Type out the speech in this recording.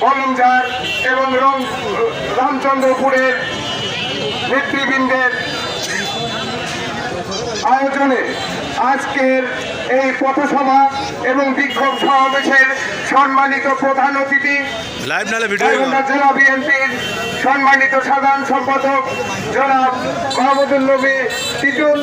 কলমঝাড় এবং রামচন্দ্রপুরের নেতৃবৃন্দের আয়োজনে আজকের এই পথসভা এবং বিক্ষোভ সমাবেশের সম্মানিত প্রধান অতিথি জেলা বিএনপির সম্মানিত সাধারণ সম্পাদক জনাব মাহমুদুল নবী টিটুল